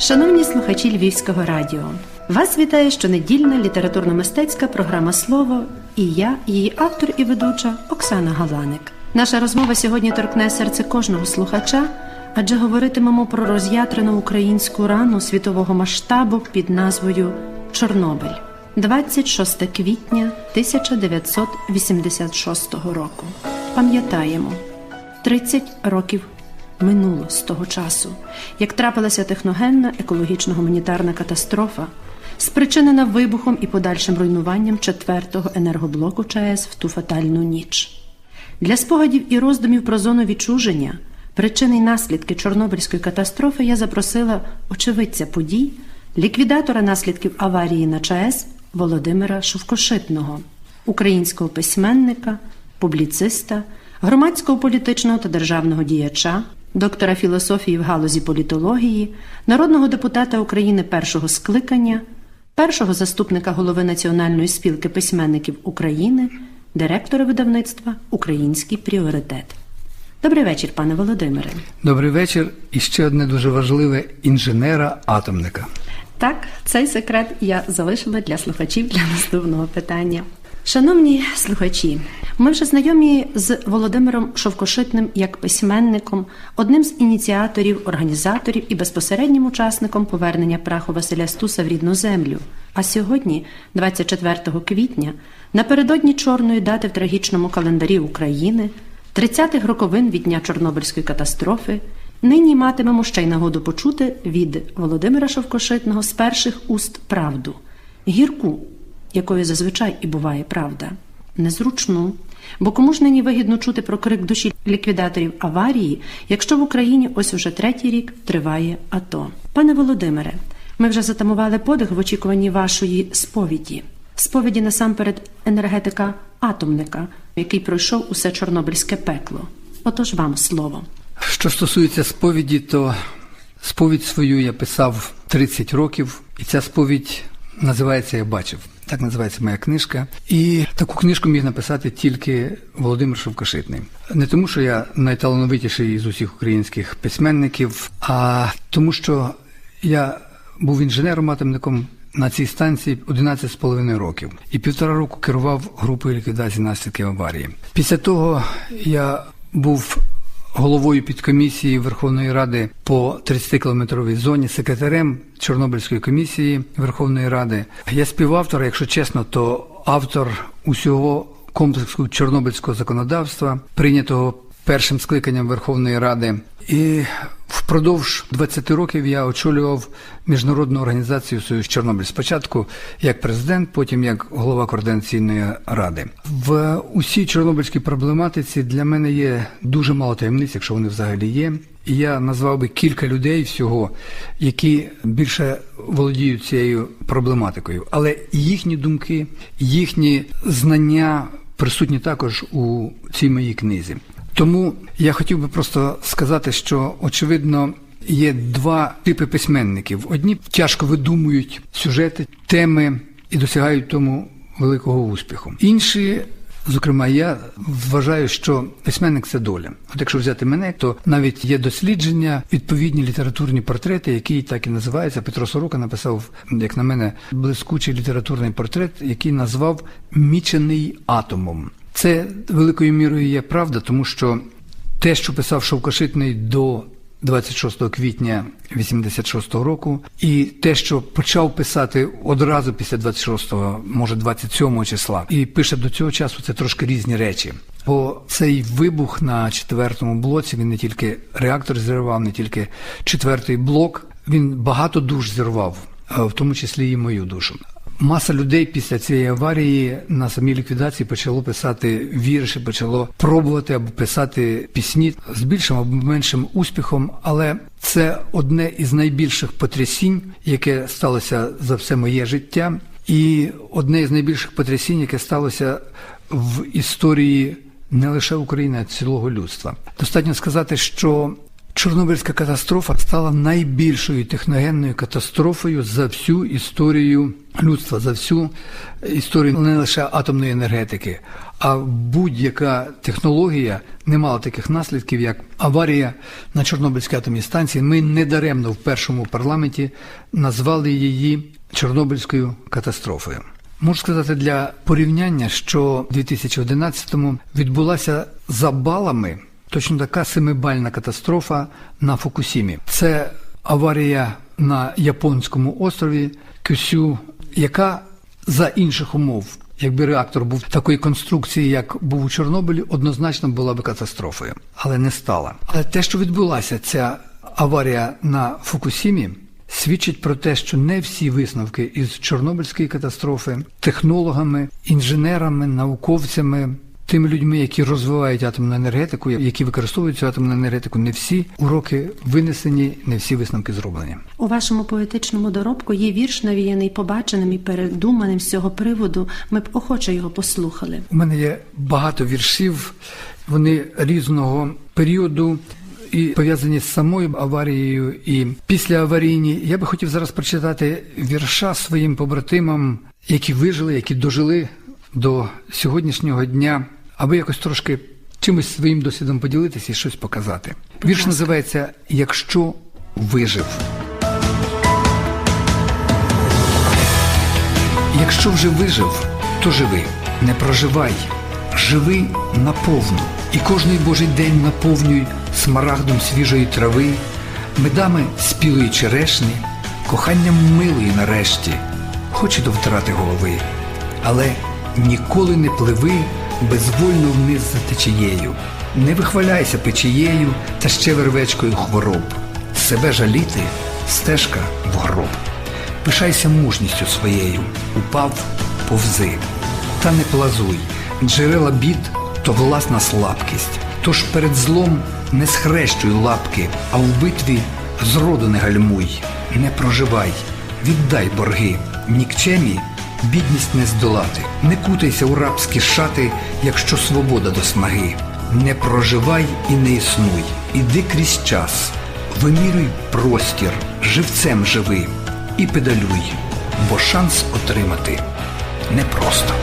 Шановні слухачі Львівського радіо, вас вітає щонедільна літературно-мистецька програма Слово і я, її автор і ведуча Оксана Галаник. Наша розмова сьогодні торкне серце кожного слухача, адже говоритимемо про роз'ятрену українську рану світового масштабу під назвою Чорнобиль. 26 квітня 1986 року. Пам'ятаємо 30 років минуло з того часу, як трапилася техногенна екологічно-гуманітарна катастрофа, спричинена вибухом і подальшим руйнуванням четвертого енергоблоку ЧАЕС в ту фатальну ніч. Для спогадів і роздумів про зону відчуження, причини й наслідки Чорнобильської катастрофи я запросила очевидця подій, ліквідатора наслідків аварії на ЧАЕС Володимира Шовкошитного, українського письменника, публіциста, громадського політичного та державного діяча, доктора філософії в галузі політології, народного депутата України першого скликання, першого заступника голови Національної спілки письменників України, директора видавництва Український пріоритет. Добрий вечір, пане Володимире. Добрий вечір. І ще одне дуже важливе інженера-атомника. Так, цей секрет я залишила для слухачів для наступного питання. Шановні слухачі, ми вже знайомі з Володимиром Шовкошитним як письменником, одним з ініціаторів, організаторів і безпосереднім учасником повернення праху Василя Стуса в рідну землю. А сьогодні, 24 квітня, напередодні чорної дати в трагічному календарі України, 30-х роковин від дня Чорнобильської катастрофи, нині матимемо ще й нагоду почути від Володимира Шовкошитного з перших уст правду, гірку якою зазвичай і буває правда, незручну. Бо кому ж нині вигідно чути про крик душі ліквідаторів аварії, якщо в Україні ось уже третій рік триває АТО? Пане Володимире, ми вже затамували подих в очікуванні вашої сповіді, сповіді насамперед енергетика атомника, який пройшов усе чорнобильське пекло. Отож вам слово. Що стосується сповіді, то сповідь свою я писав 30 років, і ця сповідь називається Я бачив. Так називається моя книжка. І таку книжку міг написати тільки Володимир Шовкошитний. Не тому, що я найталановитіший з усіх українських письменників, а тому, що я був інженером-атомником на цій станції 11,5 років і півтора року керував групою ліквідації наслідків аварії. Після того я був головою підкомісії Верховної Ради по 30-кілометровій зоні, секретарем Чорнобильської комісії Верховної Ради. Я співавтор, якщо чесно, то автор усього комплексу чорнобильського законодавства, прийнятого першим скликанням Верховної Ради. І впродовж 20 років я очолював міжнародну організацію Союз Чорнобиль. Спочатку як президент, потім як голова координаційної ради. В усій чорнобильській проблематиці для мене є дуже мало таємниць, якщо вони взагалі є. І я назвав би кілька людей всього, які більше володіють цією проблематикою, але їхні думки, їхні знання присутні також у цій моїй книзі. Тому я хотів би просто сказати, що очевидно є два типи письменників: одні тяжко видумують сюжети, теми і досягають тому великого успіху. Інші. Зокрема, я вважаю, що письменник це доля. От якщо взяти мене, то навіть є дослідження, відповідні літературні портрети, які так і називаються. Петро Сорока написав, як на мене, блискучий літературний портрет, який назвав Мічений атомом. Це великою мірою є правда, тому що те, що писав Шовкошитний до 26 квітня 86-го року, і те, що почав писати одразу після 26-го, може 27-го числа, і пише до цього часу, це трошки різні речі. Бо цей вибух на четвертому блоці він не тільки реактор зірвав, не тільки четвертий блок, він багато душ зірвав, в тому числі і мою душу. Маса людей після цієї аварії на самій ліквідації почало писати вірші, почало пробувати або писати пісні з більшим або меншим успіхом. Але це одне із найбільших потрясінь, яке сталося за все моє життя, і одне із найбільших потрясінь, яке сталося в історії не лише України, а цілого людства. Достатньо сказати, що Чорнобильська катастрофа стала найбільшою техногенною катастрофою за всю історію людства, за всю історію не лише атомної енергетики, а будь-яка технологія не мала таких наслідків, як аварія на Чорнобильській атомній станції. Ми недаремно в першому парламенті назвали її Чорнобильською катастрофою. Можу сказати для порівняння, що в 2011-му відбулася за балами точно така семибальна катастрофа на Фукусімі. Це аварія на японському острові Кюсю, яка за інших умов, якби реактор був такої конструкції, як був у Чорнобилі, однозначно була би катастрофою, але не стала. Але те, що відбулася ця аварія на Фукусімі, свідчить про те, що не всі висновки із Чорнобильської катастрофи технологами, інженерами, науковцями. Тими людьми, які розвивають атомну енергетику, які використовують цю атомну енергетику, не всі уроки винесені, не всі висновки зроблені. У вашому поетичному доробку є вірш навіяний побаченим і передуманим з цього приводу. Ми б охоче його послухали. У мене є багато віршів, вони різного періоду і пов'язані з самою аварією, і після аварійні. Я би хотів зараз прочитати вірша своїм побратимам, які вижили, які дожили до сьогоднішнього дня, аби якось трошки чимось своїм досвідом поділитися і щось показати. Вірш називається Якщо вижив. Якщо вже вижив, то живи, не проживай, живи наповну, і кожний божий день наповнюй смарагдом свіжої трави, медами спілої черешні, коханням милої нарешті, хоч і до втрати голови, але ніколи не пливи безвольно вниз за течією, не вихваляйся печією та ще вервечкою хвороб, себе жаліти стежка в гроб. Пишайся мужністю своєю, упав, повзи, та не плазуй, джерела бід то власна слабкість. Тож перед злом не схрещуй лапки, а в битві зроду не гальмуй, не проживай, віддай борги, нікчемі бідність не здолати, не кутайся у рабські шати, якщо свобода до снаги. Не проживай і не існуй, іди крізь час, вимірюй простір, живцем живи і педалюй, бо шанс отримати непросто.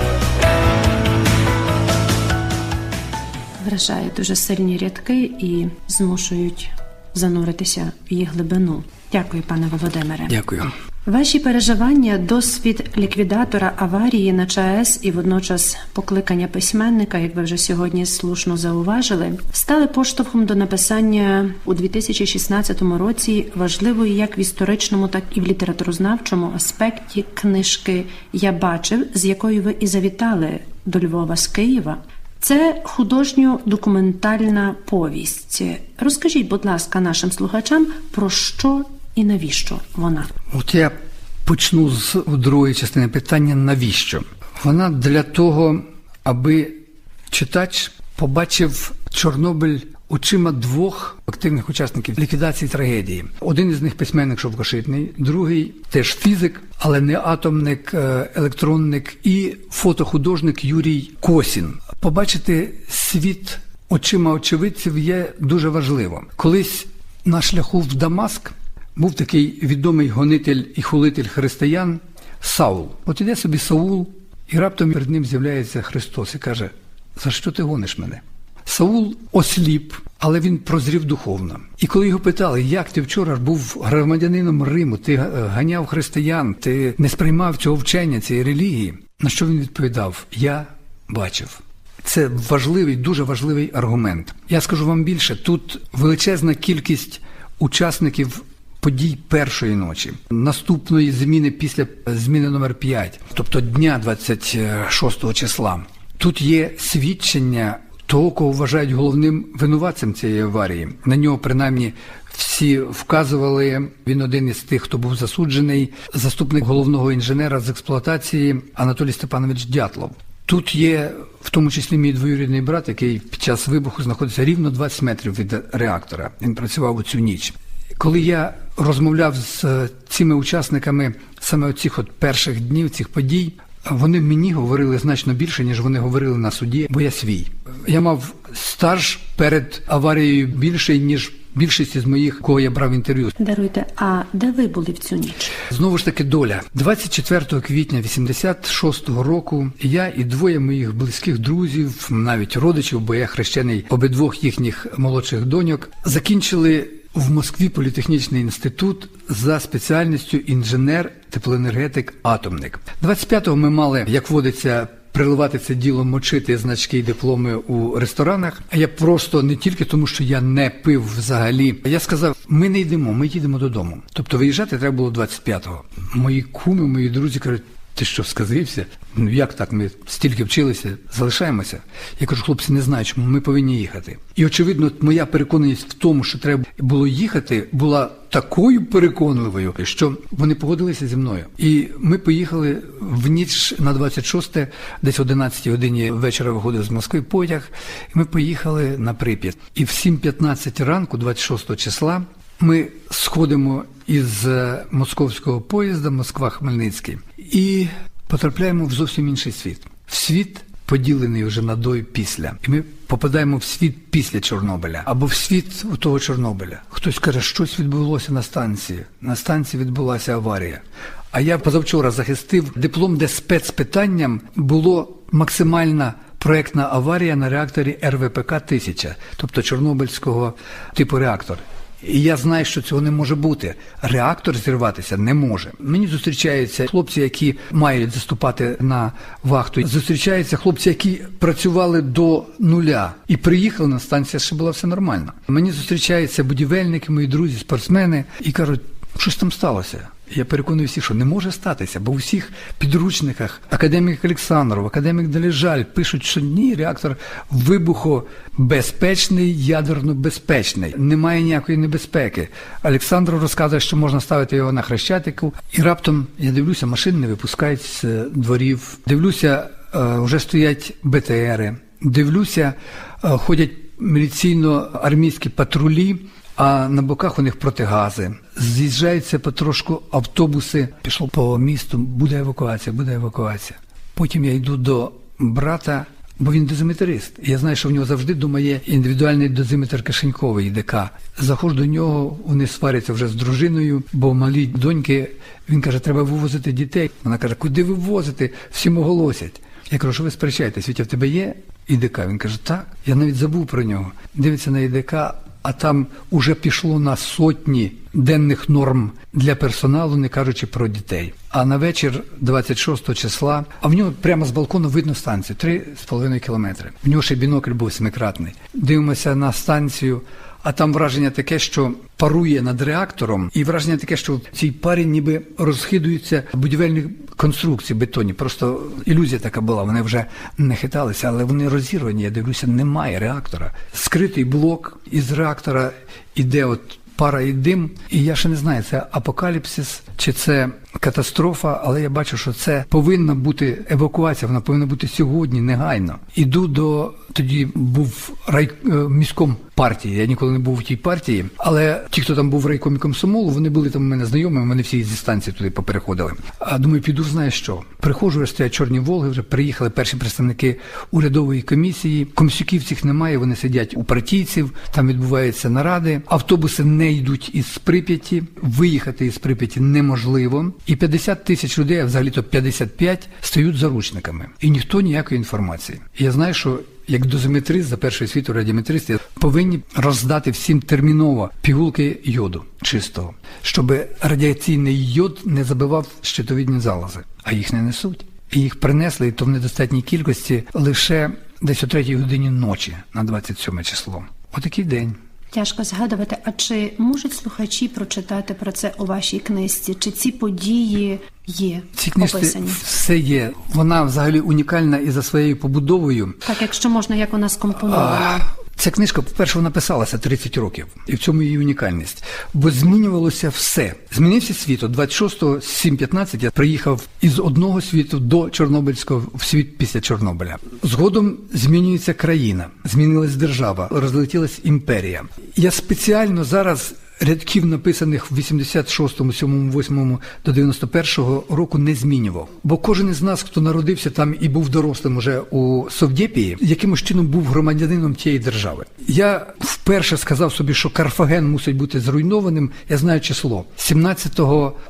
Вражають дуже сильні рядки і змушують зануритися в їх глибину. Дякую, пане Володимире. Дякую. Ваші переживання, досвід ліквідатора аварії на ЧАЕС і водночас покликання письменника, як ви вже сьогодні слушно зауважили, стали поштовхом до написання у 2016 році важливої як в історичному, так і в літературознавчому аспекті книжки Я бачив, з якою ви і завітали до Львова з Києва. Це художньо-документальна повість. Розкажіть, будь ласка, нашим слухачам про що і навіщо вона? От я почну з другої частини питання навіщо? Вона для того, аби читач побачив Чорнобиль очима двох активних учасників ліквідації трагедії. Один із них письменник Шовкошитний, другий теж фізик, але не атомник, е, електронник і фотохудожник Юрій Косін. Побачити світ очима очевидців є дуже важливо. Колись на шляху в Дамаск був такий відомий гонитель і хулитель християн Саул. От іде собі Саул, і раптом перед ним з'являється Христос і каже: За що ти гониш мене? Саул осліп, але він прозрів духовно. І коли його питали, як ти вчора був громадянином Риму, ти ганяв християн, ти не сприймав цього вчення, цієї релігії, на що він відповідав: Я бачив. Це важливий, дуже важливий аргумент. Я скажу вам більше: тут величезна кількість учасників подій першої ночі, наступної зміни після зміни номер 5, тобто дня 26 числа. Тут є свідчення того, кого вважають головним винуватцем цієї аварії. На нього принаймні всі вказували. Він один із тих, хто був засуджений, заступник головного інженера з експлуатації Анатолій Степанович Дятлов. Тут є в тому числі мій двоюрідний брат, який під час вибуху знаходиться рівно 20 метрів від реактора. Він працював у цю ніч. Коли я розмовляв з е, цими учасниками саме цих от перших днів цих подій, вони мені говорили значно більше, ніж вони говорили на суді, бо я свій. Я мав стаж перед аварією більший, ніж більшість з моїх, кого я брав інтерв'ю. Даруйте, а де ви були в цю ніч? Знову ж таки, доля 24 квітня 86-го року. Я і двоє моїх близьких друзів, навіть родичів, бо я хрещений обидвох їхніх молодших доньок, закінчили. В Москві політехнічний інститут за спеціальністю інженер, теплоенергетик, атомник. 25-го ми мали, як водиться, приливати це діло, мочити значки і дипломи у ресторанах. А я просто не тільки тому, що я не пив взагалі. Я сказав: ми не йдемо, ми їдемо додому. Тобто виїжджати треба було 25-го. Мої куми, мої друзі кажуть. Ти що сказився? Ну як так? Ми стільки вчилися, залишаємося. Я кажу, хлопці, не знаю, чому ми повинні їхати. І очевидно, моя переконаність в тому, що треба було їхати, була такою переконливою, що вони погодилися зі мною. І ми поїхали в ніч на 26, десь о 11 годині вечора виходив з Москви потяг. І ми поїхали на Прип'ят. І в 7.15 ранку, 26 числа, ми сходимо із е, московського поїзда Москва-Хмельницький і потрапляємо в зовсім інший світ. В світ поділений вже на до і після. І ми попадаємо в світ після Чорнобиля або в світ у того Чорнобиля. Хтось каже, щось відбулося на станції. На станції відбулася аварія. А я позавчора захистив диплом, де спецпитанням було максимальна проектна аварія на реакторі РВПК 1000 тобто Чорнобильського типу реактор. І я знаю, що цього не може бути. Реактор зірватися не може. Мені зустрічаються хлопці, які мають заступати на вахту. Зустрічаються хлопці, які працювали до нуля і приїхали на станцію, ще було все нормально. Мені зустрічаються будівельники, мої друзі, спортсмени, і кажуть, щось там сталося. Я переконую всіх, що не може статися, бо у всіх підручниках академік Олександров, академік Далежаль пишуть, що ні, реактор вибухобезпечний, ядерно безпечний, немає ніякої небезпеки. Олександров розказує, що можна ставити його на хрещатику, і раптом я дивлюся, машини не випускають з дворів. Дивлюся, е, вже стоять БТРи. Дивлюся, е, ходять міліційно-армійські патрулі. А на боках у них протигази. З'їжджаються потрошку автобуси. Пішло по місту, буде евакуація, буде евакуація. Потім я йду до брата, бо він дозиметрист. Я знаю, що в нього завжди вдома є індивідуальний дозиметр кишеньковий ДК. Заходжу до нього, вони сваряться вже з дружиною, бо малі доньки. Він каже, треба вивозити дітей. Вона каже, куди вивозити? Всім оголосять. Я кажу, що ви сперечаєтесь, Вітя, в тебе є ІДК? Він каже, так. Я навіть забув про нього. Дивиться на ІДК, а там уже пішло на сотні денних норм для персоналу, не кажучи про дітей. А на вечір 26 числа, а в нього прямо з балкону видно станцію 3,5 кілометри. В нього ще бінокль був семикратний. Дивимося на станцію. А там враження таке, що парує над реактором, і враження таке, що в цій парі ніби розхидуються будівельні конструкції бетонні. Просто ілюзія така була. Вони вже не хиталися, але вони розірвані. Я дивлюся, немає реактора. Скритий блок із реактора іде от. Пара і дим, і я ще не знаю, це апокаліпсис чи це катастрофа, але я бачу, що це повинна бути евакуація, вона повинна бути сьогодні, негайно. Іду до тоді був рай е, міськом партії. Я ніколи не був в тій партії, але ті, хто там був в райкомі комсомолу, вони були там у мене знайомі, вони всі зі станції туди попереходили. А думаю, піду, знаю що. Приходжу, стоять чорні Волги, вже приїхали перші представники урядової комісії. Комсюків цих немає, вони сидять у партійців, там відбуваються наради. Автобуси не йдуть із Прип'яті, виїхати із Прип'яті неможливо. І 50 тисяч людей, а взагалі-то 55, стають заручниками. І ніхто ніякої інформації. Я знаю, що як дозиметрист за першої світу радіометристи повинні роздати всім терміново пігулки йоду чистого, щоб радіаційний йод не забивав щитовідні залози, а їх не несуть. І їх принесли, і то в недостатній кількості лише десь о третій годині ночі на 27 число. Отакий день. Тяжко згадувати, а чи можуть слухачі прочитати про це у вашій книжці? Чи ці події є Ці книжці описані? все є. Вона взагалі унікальна і за своєю побудовою. Так, якщо можна, як вона скомпонована? Ця книжка, по-перше, вона писалася 30 років, і в цьому її унікальність. Бо змінювалося все. Змінився світ. От 26 7.15 я приїхав із одного світу до Чорнобильського в світ після Чорнобиля. Згодом змінюється країна, змінилась держава, розлетілась імперія. Я спеціально зараз рядків, написаних в 86-му, 7-му, 8-му до 91-го року, не змінював. Бо кожен із нас, хто народився там і був дорослим уже у Совдєпії, якимось чином був громадянином тієї держави. Я вперше сказав собі, що Карфаген мусить бути зруйнованим. Я знаю число 17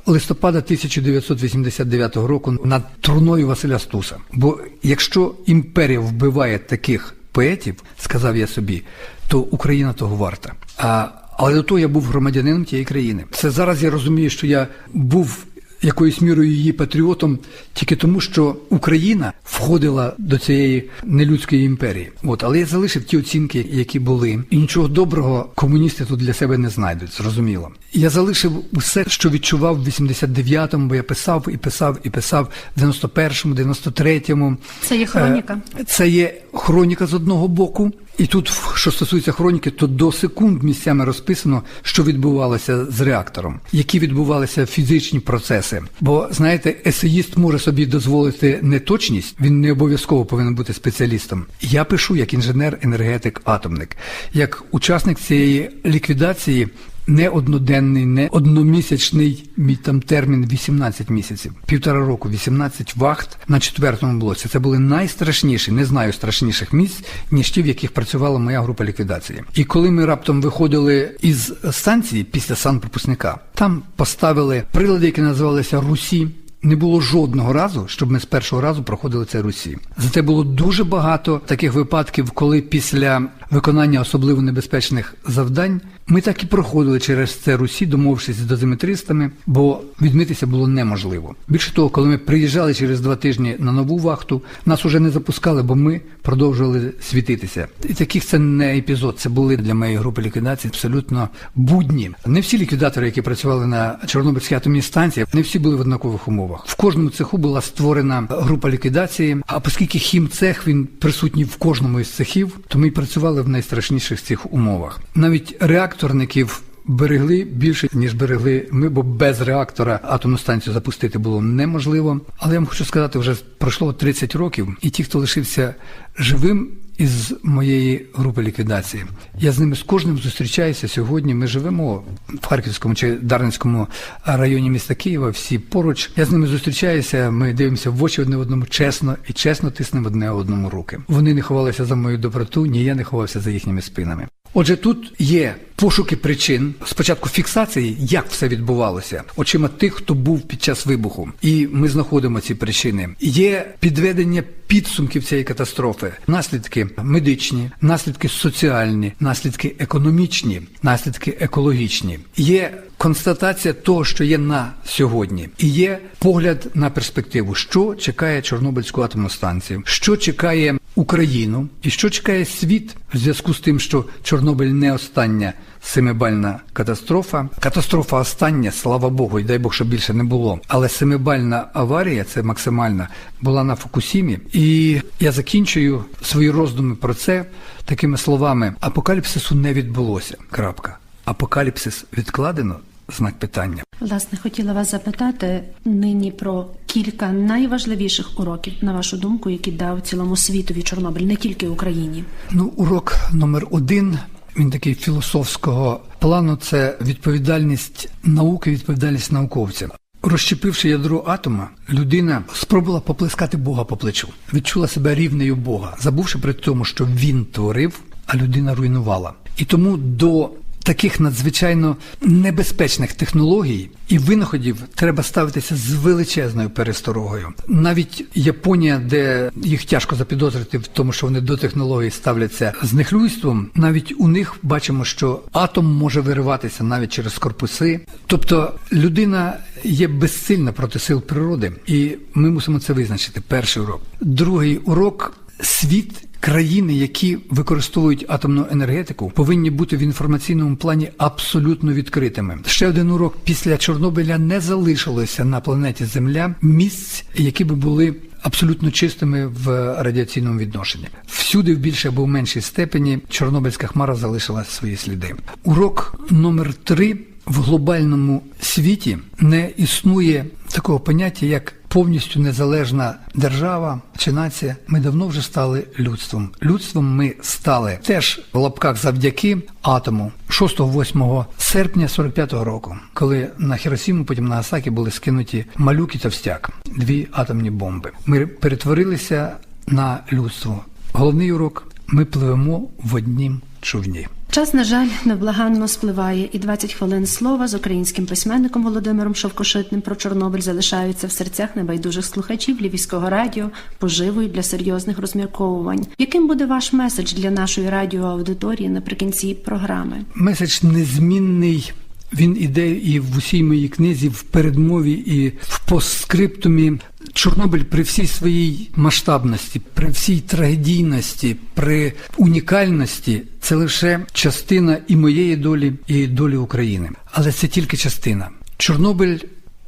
листопада 1989 року над труною Василя Стуса. Бо якщо імперія вбиває таких поетів, сказав я собі, то Україна того варта. А, але до того я був громадянином тієї країни. Це зараз я розумію, що я був якоюсь мірою її патріотом тільки тому, що Україна входила до цієї нелюдської імперії. От, але я залишив ті оцінки, які були, і нічого доброго комуністи тут для себе не знайдуть. Зрозуміло. Я залишив усе, що відчував в 89-му, бо я писав і писав і писав в 91-му, 93-му. Це є хроніка. Е, Це є хроніка з одного боку. І тут, що стосується хроніки, то до секунд місцями розписано, що відбувалося з реактором, які відбувалися фізичні процеси. Бо знаєте, есеїст може собі дозволити неточність, він не обов'язково повинен бути спеціалістом. Я пишу як інженер, енергетик, атомник, як учасник цієї ліквідації. Не одноденний, не одномісячний мій там термін 18 місяців, півтора року, 18 вахт на четвертому блоці. Це були найстрашніші, не знаю страшніших місць, ніж ті, в яких працювала моя група ліквідації. І коли ми раптом виходили із станції після санпропускника, там поставили прилади, які називалися Русі. Не було жодного разу, щоб ми з першого разу проходили це Русі. Зате було дуже багато таких випадків, коли після виконання особливо небезпечних завдань ми так і проходили через це Русі, домовившись з дозиметристами, бо відмитися було неможливо. Більше того, коли ми приїжджали через два тижні на нову вахту, нас уже не запускали, бо ми продовжували світитися. І таких це не епізод. Це були для моєї групи ліквідації абсолютно будні. Не всі ліквідатори, які працювали на Чорнобильській атомній станції, не всі були в однакових умовах. В кожному цеху була створена група ліквідації. А оскільки хімцех він присутній в кожному із цехів, то ми працювали в найстрашніших цих умовах. Навіть реакторників. Берегли більше ніж берегли ми, бо без реактора атомну станцію запустити було неможливо. Але я вам хочу сказати, вже пройшло 30 років, і ті, хто лишився живим із моєї групи ліквідації, я з ними з кожним зустрічаюся сьогодні. Ми живемо в Харківському чи Дарницькому районі міста Києва. Всі поруч. Я з ними зустрічаюся. Ми дивимося в очі одне одному чесно і чесно тиснемо одне одному руки. Вони не ховалися за мою доброту, ні я не ховався за їхніми спинами. Отже, тут є пошуки причин спочатку фіксації, як все відбувалося, очима тих, хто був під час вибуху, і ми знаходимо ці причини. Є підведення підсумків цієї катастрофи, наслідки медичні, наслідки соціальні, наслідки економічні, наслідки екологічні. Є констатація того, що є на сьогодні, і є погляд на перспективу, що чекає Чорнобильську атомну станцію, що чекає Україну, і що чекає світ в зв'язку з тим, що Чорнобиль не остання семибальна катастрофа. Катастрофа остання, слава Богу, і дай Бог, щоб більше не було. Але семибальна аварія, це максимальна, була на Фукусімі. І я закінчую свої роздуми про це такими словами: апокаліпсису не відбулося. Крапка. Апокаліпсис відкладено. Знак питання. Власне, хотіла вас запитати нині про кілька найважливіших уроків, на вашу думку, які дав цілому світові Чорнобиль, не тільки Україні. Ну, урок номер один. Він такий філософського плану. Це відповідальність науки, відповідальність науковця. Розщепивши ядро атома, людина спробувала поплескати Бога по плечу, відчула себе рівнею Бога, забувши при тому, що він творив, а людина руйнувала. І тому до таких надзвичайно небезпечних технологій і винаходів треба ставитися з величезною пересторогою. Навіть Японія, де їх тяжко запідозрити в тому, що вони до технологій ставляться з нехлюйством, навіть у них бачимо, що атом може вириватися навіть через корпуси. Тобто людина є безсильна проти сил природи, і ми мусимо це визначити. Перший урок. Другий урок світ. Країни, які використовують атомну енергетику, повинні бути в інформаційному плані абсолютно відкритими. Ще один урок після Чорнобиля не залишилося на планеті Земля місць, які би були абсолютно чистими в радіаційному відношенні. Всюди, в більшій або в меншій степені, Чорнобильська хмара залишила свої сліди. Урок номер три. В глобальному світі не існує такого поняття, як повністю незалежна держава чи нація, ми давно вже стали людством. Людством ми стали теж в лапках завдяки атому 6-8 серпня 45-го року, коли на Хіросіму, потім на Асакі були скинуті малюк і товстяк, дві атомні бомби. Ми перетворилися на людство. Головний урок ми пливемо в однім човні. Час, на жаль, невблаганно спливає, і 20 хвилин слова з українським письменником Володимиром Шовкошитним про Чорнобиль залишаються в серцях небайдужих слухачів Львівського радіо поживою для серйозних розмірковувань. Яким буде ваш меседж для нашої радіоаудиторії наприкінці програми? Меседж незмінний. Він іде і в усій моїй книзі, в передмові, і в постскриптумі. Чорнобиль при всій своїй масштабності, при всій трагедійності, при унікальності це лише частина і моєї долі, і долі України. Але це тільки частина. Чорнобиль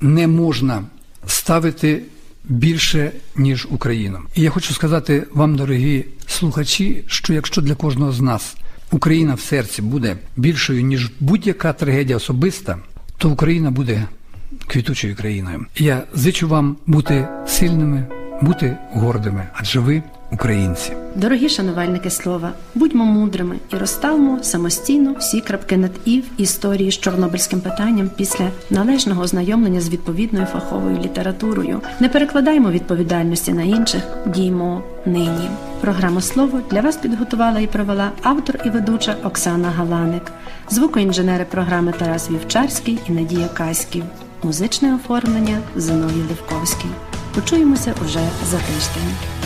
не можна ставити більше ніж Україну. І я хочу сказати вам, дорогі слухачі, що якщо для кожного з нас Україна в серці буде більшою ніж будь-яка трагедія особиста, то Україна буде квітучою країною. Я зичу вам бути сильними, бути гордими, адже ви українці. Дорогі шанувальники слова, будьмо мудрими і розставмо самостійно всі крапки над і в історії з чорнобильським питанням після належного ознайомлення з відповідною фаховою літературою. Не перекладаймо відповідальності на інших, діймо нині. Програму слово для вас підготувала і провела автор і ведуча Оксана Галаник, звукоінженери програми Тарас Вівчарський і Надія Каськів, музичне оформлення Зиновій Левковський. Почуємося уже за тиждень.